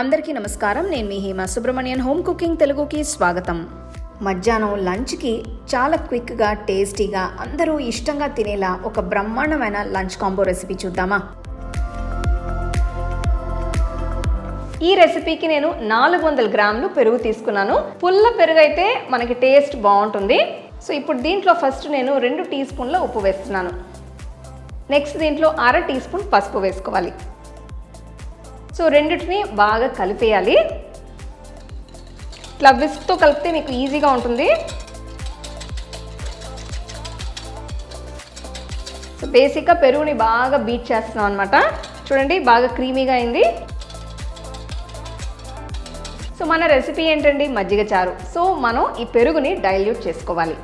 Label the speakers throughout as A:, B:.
A: అందరికీ నమస్కారం. నేను మీ హేమ సుబ్రహ్మణ్యన్. హోమ్ కుకింగ్ తెలుగుకి స్వాగతం. మధ్యాహ్నం లంచ్కి చాలా క్విక్గా టేస్టీగా అందరూ ఇష్టంగా తినేలా ఒక బ్రహ్మాండమైన లంచ్ కాంబో రెసిపీ చూద్దామా?
B: ఈ రెసిపీకి నేను నాలుగు వందల గ్రాములు పెరుగు తీసుకున్నాను. పుల్ల పెరుగు అయితే మనకి టేస్ట్ బాగుంటుంది. సో ఇప్పుడు దీంట్లో ఫస్ట్ నేను రెండు టీ స్పూన్ల ఉప్పు వేస్తున్నాను. నెక్స్ట్ దీంట్లో అర టీ స్పూన్ పసుపు వేసుకోవాలి. సో రెండింటిని బాగా కలిపేయాలి. ఇట్లా విస్క్తో కలిపితే మీకు ఈజీగా ఉంటుంది. సో బేసిక్గా పెరుగుని బాగా బీట్ చేస్తున్నాం అనమాట చూడండి బాగా క్రీమీగా అయింది. సో మన రెసిపీ ఏంటండి? మజ్జిగ చారు. సో మనం ఈ పెరుగుని డైల్యూట్ చేసుకోవాలి.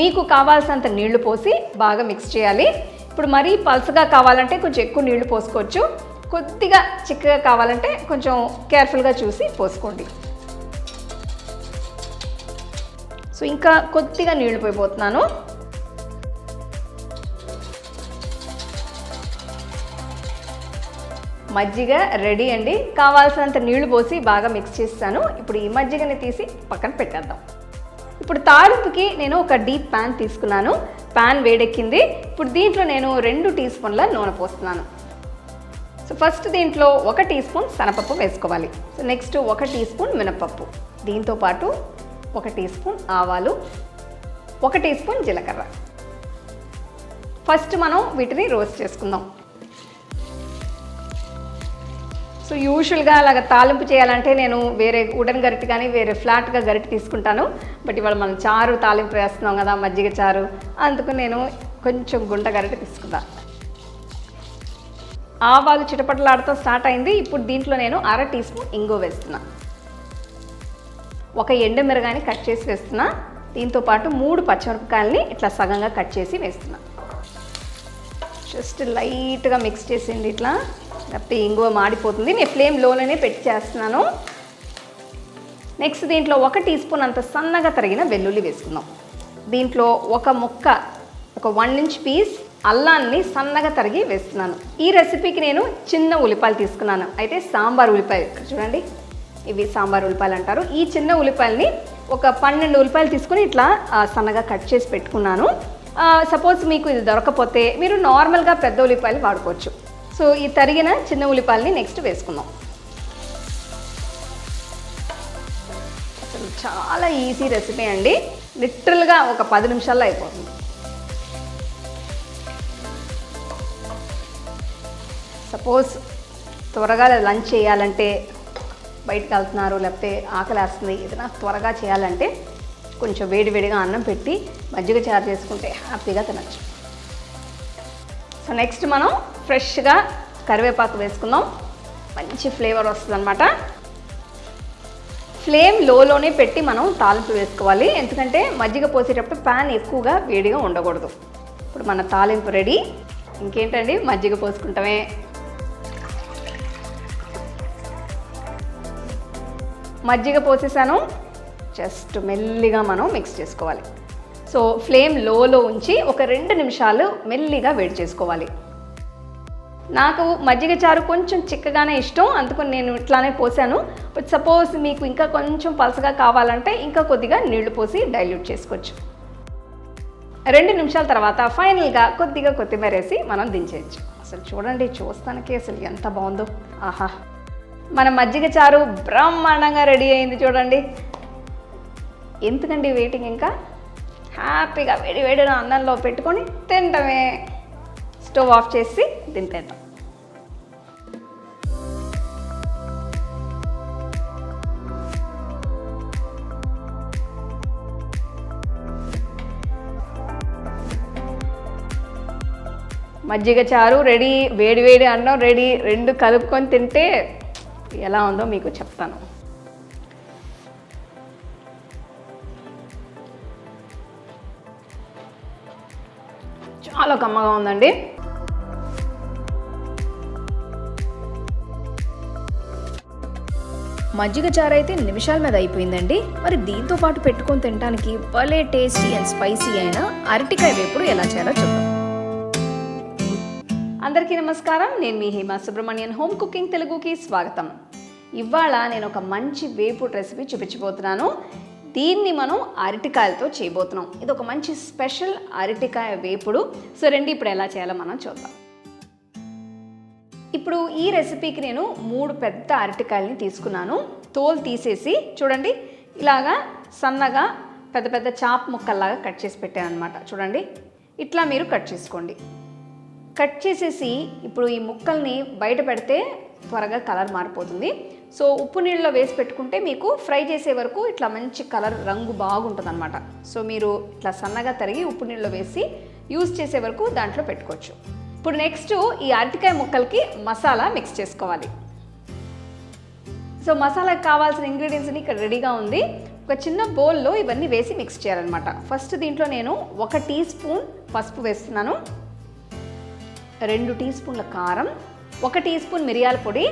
B: మీకు కావాల్సినంత నీళ్ళు పోసి బాగా మిక్స్ చేయాలి. ఇప్పుడు మరీ పల్సగా కావాలంటే కొంచెం ఎక్కువ నీళ్ళు పోసుకోవచ్చు. కొద్దిగా చిక్కగా కావాలంటే కొంచెం కేర్ఫుల్గా చూసి పోసుకోండి. సో ఇంకా కొద్దిగా నీళ్ళు పోయిపోతున్నాను మజ్జిగ రెడీ అండి. కావాల్సినంత నీళ్ళు పోసి బాగా మిక్స్ చేస్తాను ఇప్పుడు ఈ మజ్జిగని తీసి పక్కన పెట్టేద్దాం. ఇప్పుడు తాలింపుకి నేను ఒక డీప్ ప్యాన్ తీసుకున్నాను. ప్యాన్ వేడెక్కింది. ఇప్పుడు దీంట్లో నేను రెండు టీ స్పూన్ల నూనె పోస్తున్నాను. సో ఫస్ట్ దీంట్లో ఒక టీ స్పూన్ శనపప్పు వేసుకోవాలి. సో నెక్స్ట్ ఒక టీ స్పూన్ మినపప్పు దీంతో పాటు ఒక టీ స్పూన్ ఆవాలు ఒక టీ స్పూన్ జీలకర్ర. ఫస్ట్ మనం వీటిని రోస్ట్ చేసుకుందాం. సో యూజువల్గా అలాగ తాలింపు చేయాలంటే నేను వేరే ఉడన్ గరిటె కానీ వేరే ఫ్లాట్గా గరిటె తీసుకుంటాను. బట్ ఇవాళ మనం చారు తాలింపు వేస్తున్నాం కదా మజ్జిగ చారు. అందుకు నేను కొంచెం గుంట గరిటె తీసుకుంటా ఆవాలు చిటపటలాడుతూ స్టార్ట్ అయింది. ఇప్పుడు దీంట్లో నేను అర టీ స్పూన్ ఇంగు వేస్తున్నా. ఒక ఎండుమిరగాని కట్ చేసి వేస్తున్నా. దీంతో పాటు మూడు పచ్చిమిరపకాయలని ఇట్లా సగంగా కట్ చేసి వేస్తున్నా. జస్ట్ లైట్గా మిక్స్ చేసింది ఇట్లా. లేకపోతే ఇంగువ మాడిపోతుంది. నేను ఫ్లేమ్లోనే పెట్టి చేస్తున్నాను. నెక్స్ట్ దీంట్లో ఒక టీ స్పూన్ అంత సన్నగా తరిగిన వెల్లుల్లి వేసుకుందాం. దీంట్లో ఒక ముక్క ఒక వన్ ఇంచ్ పీస్ అల్లాన్ని సన్నగా తరిగి వేస్తున్నాను. ఈ రెసిపీకి నేను చిన్న ఉల్లిపాయలు తీసుకున్నాను. అయితే సాంబార్ ఉల్లిపాయలు చూడండి. ఇవి సాంబార్ ఉల్లిపాయలు అంటారు. ఈ చిన్న ఉల్లిపాయలని ఒక పన్నెండు ఉల్లిపాయలు తీసుకుని ఇట్లా సన్నగా కట్ చేసి పెట్టుకున్నాను. సపోజ్ మీకు ఇది దొరకపోతే మీరు నార్మల్గా పెద్ద ఉల్లిపాయలు వాడుకోవచ్చు. సో ఈ తరిగిన చిన్న ఉల్లిపాయలని నెక్స్ట్ వేసుకుందాం. అసలు చాలా ఈజీ రెసిపీ అండి. లిటరల్గా ఒక పది నిమిషాల్లో అయిపోతుంది. సపోజ్ త్వరగా లంచ్ చేయాలంటే బయటకు వెళ్తున్నారు లేకపోతే ఆకలి వేస్తుంది ఏదైనా త్వరగా చేయాలంటే కొంచెం వేడివేడిగా అన్నం పెట్టి మజ్జిగ చారు చేసుకుంటే హ్యాపీగా తినచ్చు. సో నెక్స్ట్ మనం ఫ్రెష్గా కరివేపాకు వేసుకుందాం. మంచి ఫ్లేవర్ వస్తుంది అనమాట ఫ్లేమ్ లోలోనే పెట్టి మనం తాలింపు వేసుకోవాలి. ఎందుకంటే మజ్జిగ పోసేటప్పుడు ప్యాన్ ఎక్కువగా వేడిగా ఉండకూడదు. ఇప్పుడు మన తాలింపు రెడీ. ఇంకేంటండి? మజ్జిగ పోసుకుంటామే. మజ్జిగ పోసేసాను. జస్ట్ మెల్లిగా మనం మిక్స్ చేసుకోవాలి. సో ఫ్లేమ్ లోలో ఉంచి ఒక రెండు నిమిషాలు మెల్లిగా వేడి చేసుకోవాలి. నాకు మజ్జిగ చారు కొంచెం చిక్కగానే ఇష్టం అందుకని నేను ఇట్లానే పోసాను. బట్ సపోజ్ మీకు ఇంకా కొంచెం పలసగా కావాలంటే ఇంకా కొద్దిగా నీళ్ళు పోసి డైల్యూట్ చేసుకోవచ్చు. రెండు నిమిషాల తర్వాత ఫైనల్గా కొద్దిగా కొత్తిమీర వేసి మనం దించేయచ్చు. అసలు చూడండి చూస్తానికి అసలు ఎంత బాగుందో. ఆహా. మన మజ్జిగ చారు బ్రహ్మాండంగా రెడీ అయింది చూడండి. ఎందుకండి వెయిటింగ్ ఇంకా? హ్యాపీగా వేడి వేడిన అన్నంలో పెట్టుకొని తింటమే స్టవ్ ఆఫ్ చేసి దింపేద్దాం. మజ్జిగ చారు రెడీ వేడి వేడి అన్నం రెడీ రెండు కలుపుకొని తింటే ఎలా ఉందో మీకు చెప్తాను. చాలా కమ్మగా ఉందండి.
A: మజ్జిగ చారు అయితే నిమిషాల మీద అయిపోయిందండి. మరి దీంతో పాటు పెట్టుకొని తినడానికి భలే టేస్టీ అండ్ స్పైసీ అయిన అరటికాయ వేపుడు ఎలా చేయాలో చూద్దాం.
B: అందరికీ నమస్కారం. నేను మీ హేమ సుబ్రహ్మణ్యన్ హోమ్ కుకింగ్ తెలుగుకి స్వాగతం. ఇవాళ నేను ఒక మంచి వేపుడు రెసిపీ చూపించబోతున్నాను. దీన్ని మనం అరటికాయలతో చేయబోతున్నాం. ఇది ఒక మంచి స్పెషల్ అరటికాయ వేపుడు. సో రండి ఇప్పుడు ఎలా చేయాలో మనం చూద్దాం. ఇప్పుడు ఈ రెసిపీకి నేను మూడు పెద్ద అరటికాయలని తీసుకున్నాను. తోలు తీసేసి చూడండి ఇలాగా సన్నగా పెద్ద పెద్ద చాప్ ముక్కల్లాగా కట్ చేసి పెట్టాను అనమాట చూడండి ఇట్లా మీరు కట్ చేసుకోండి. కట్ చేసేసి ఇప్పుడు ఈ ముక్కల్ని బయట పెడితే త్వరగా కలర్ మారిపోతుంది. సో ఉప్పు నీళ్ళలో వేసి పెట్టుకుంటే మీకు ఫ్రై చేసే వరకు ఇట్లా మంచి కలర్ రంగు బాగుంటుంది అనమాట సో మీరు ఇట్లా సన్నగా తరిగి ఉప్పు నీళ్ళలో వేసి యూజ్ చేసే వరకు దాంట్లో పెట్టుకోవచ్చు. ఇప్పుడు నెక్స్ట్ ఈ అరటికాయ ముక్కలకి మసాలా మిక్స్ చేసుకోవాలి. సో మసాలాకి కావాల్సిన ఇంగ్రీడియంట్స్ని ఇక్కడ రెడీగా ఉంది. ఒక చిన్న బౌల్లో ఇవన్నీ వేసి మిక్స్ చేయాలన్నమాట. ఫస్ట్ దీంట్లో నేను ఒక టీ స్పూన్ పసుపు వేస్తున్నాను. రెండు టీ స్పూన్ల కారం. ఒక టీ స్పూన్ మిరియాల పొడి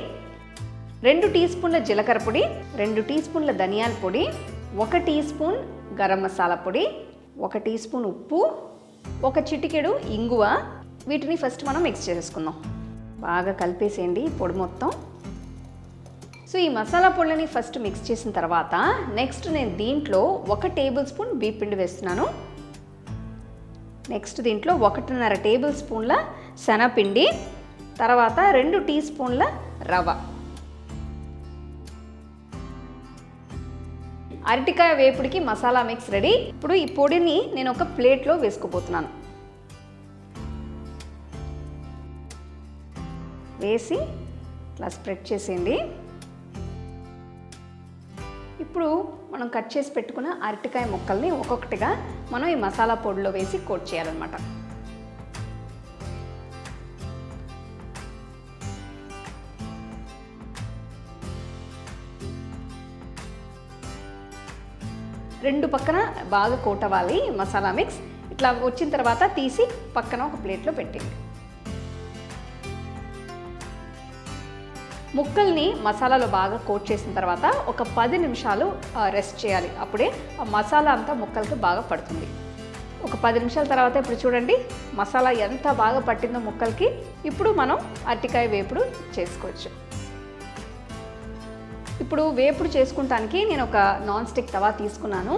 B: రెండు టీ స్పూన్ల జీలకర్ర పొడి రెండు టీ స్పూన్ల ధనియాల పొడి ఒక టీ స్పూన్ గరం మసాలా పొడి ఒక టీ స్పూన్ ఉప్పు ఒక చిటికెడు ఇంగువ. వీటిని ఫస్ట్ మనం మిక్స్ చేసుకుందాం. బాగా కలిపేసేయండి పొడి మొత్తం. సో ఈ మసాలా పొడిని ఫస్ట్ మిక్స్ చేసిన తర్వాత నెక్స్ట్ నేను దీంట్లో ఒక టేబుల్ స్పూన్ బీపిండి వేస్తున్నాను. నెక్స్ట్ దీంట్లో ఒకటిన్నర టేబుల్ స్పూన్ల శనగపిండి తర్వాత రెండు టీ స్పూన్ల రవ్వ. అరటికాయ వేపుడికి మసాలా మిక్స్ రెడీ. ఇప్పుడు ఈ పొడిని నేను ఒక ప్లేట్లో వేసుకుపోతున్నాను వేసి ఇట్లా స్ప్రెడ్ చేసేయండి. ఇప్పుడు మనం కట్ చేసి పెట్టుకున్న అరటికాయ ముక్కల్ని ఒక్కొక్కటిగా మనం ఈ మసాలా పొడిలో వేసి కోట్ చేయాలన్నమాట. రెండు పక్కన బాగా కోట్ అవ్వాలి మసాలా మిక్స్. ఇట్లా వచ్చిన తర్వాత తీసి పక్కన ఒక ప్లేట్లో పెట్టండి ముక్కల్ని మసాలాలో బాగా కోట్ చేసిన తర్వాత ఒక పది నిమిషాలు రెస్ట్ చేయాలి. అప్పుడే ఆ మసాలా అంతా ముక్కలకి బాగా పడుతుంది. ఒక పది నిమిషాల తర్వాత ఇప్పుడు చూడండి మసాలా ఎంత బాగా పట్టిందో ముక్కలకి. ఇప్పుడు మనం అరటికాయ వేపుడు చేసుకోవచ్చు. ఇప్పుడు వేపుడు చేసుకుంటానికి నేను ఒక నాన్ స్టిక్ తవా తీసుకున్నాను.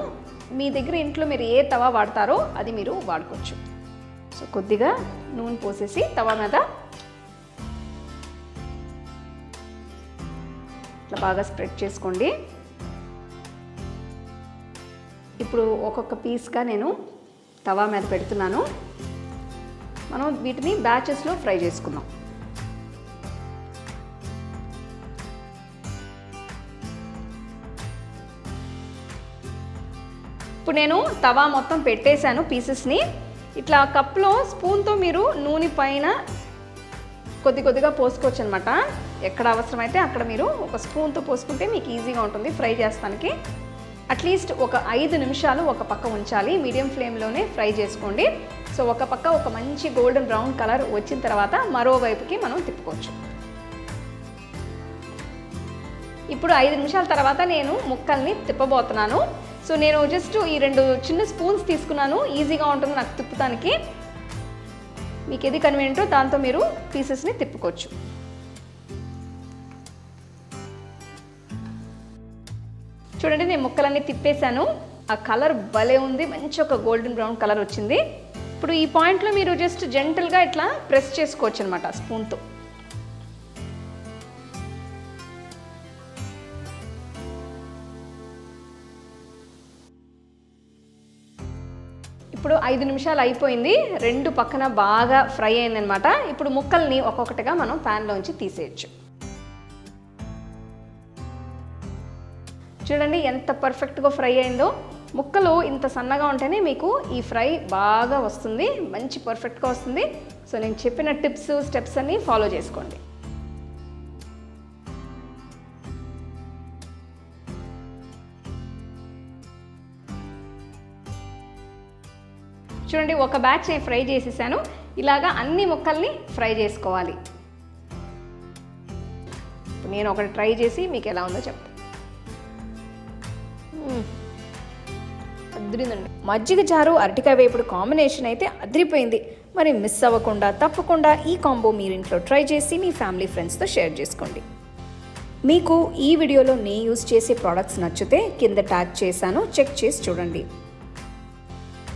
B: మీ దగ్గర ఇంట్లో మీరు ఏ తవా వాడతారో అది మీరు వాడుకోవచ్చు. సో కొద్దిగా నూనె పోసేసి తవా మీద ఇట్లా బాగా స్ప్రెడ్ చేసుకోండి. ఇప్పుడు ఒక్కొక్క పీస్గా నేను తవా మీద పెడుతున్నాను. మనం వీటిని బ్యాచెస్లో ఫ్రై చేసుకుందాం. ఇప్పుడు నేను తవా మొత్తం పెట్టేశాను పీసెస్ని. ఇట్లా కప్లో స్పూన్తో మీరు నూనె పైన కొద్ది కొద్దిగా పోసుకోవచ్చు అనమాట ఎక్కడ అవసరమైతే అక్కడ మీరు ఒక స్పూన్తో పోసుకుంటే మీకు ఈజీగా ఉంటుంది ఫ్రై చేస్తానికి. అట్లీస్ట్ ఒక ఐదు నిమిషాలు ఒక పక్క ఉంచాలి. మీడియం ఫ్లేమ్లోనే ఫ్రై చేసుకోండి. సో ఒక పక్క ఒక మంచి గోల్డెన్ బ్రౌన్ కలర్ వచ్చిన తర్వాత మరోవైపుకి మనం తిప్పుకోవచ్చు. ఇప్పుడు ఐదు నిమిషాల తర్వాత నేను ముక్కల్ని తిప్పబోతున్నాను. సో నేను జస్ట్ ఈ రెండు చిన్న స్పూన్స్ తీసుకున్నాను. ఈజీగా ఉంటుంది నాకు తిప్పుతానికి. మీకు ఏది కన్వీనియంటో దాంతో మీరు పీసెస్ని తిప్పుకోవచ్చు. చూడండి నేను ముక్కలన్నీ తిప్పేశాను. ఆ కలర్ భలే ఉంది. మంచి ఒక గోల్డెన్ బ్రౌన్ కలర్ వచ్చింది. ఇప్పుడు ఈ పాయింట్లో మీరు జస్ట్ జెంటల్గా ఇట్లా ప్రెస్ చేసుకోవచ్చు అనమాట స్పూన్తో. ఇప్పుడు ఐదు నిమిషాలు అయిపోయింది. రెండు పక్కన బాగా ఫ్రై అయిందనమాట. ఇప్పుడు ముక్కల్ని ఒక్కొక్కటిగా మనం ప్యాన్లోంచి తీసేయచ్చు. చూడండి ఎంత పర్ఫెక్ట్గా ఫ్రై అయిందో. ముక్కలు ఇంత సన్నగా ఉంటేనే మీకు ఈ ఫ్రై బాగా వస్తుంది. మంచి పర్ఫెక్ట్గా వస్తుంది. సో నేను చెప్పిన టిప్స్ స్టెప్స్ అన్నీ ఫాలో చేసుకోండి. చూడండి ఒక బ్యాచ్ నేను ఫ్రై చేసేసాను. ఇలాగా అన్ని ముక్కల్ని ఫ్రై చేసుకోవాలి. నేను ఒకటి ట్రై చేసి మీకు ఎలా ఉందో చెప్తాను అదిరిందండి.
A: మజ్జిగ చారు అరటికాయ వేపుడు కాంబినేషన్ అయితే అదిరిపోయింది. మరి మిస్ అవ్వకుండా తప్పకుండా ఈ కాంబో మీరు ఇంట్లో ట్రై చేసి మీ ఫ్యామిలీ ఫ్రెండ్స్తో షేర్ చేసుకోండి. మీకు ఈ వీడియోలో నేను యూస్ చేసే ప్రోడక్ట్స్ నచ్చితే కింద ట్యాగ్ చేశాను చెక్ చేసి చూడండి.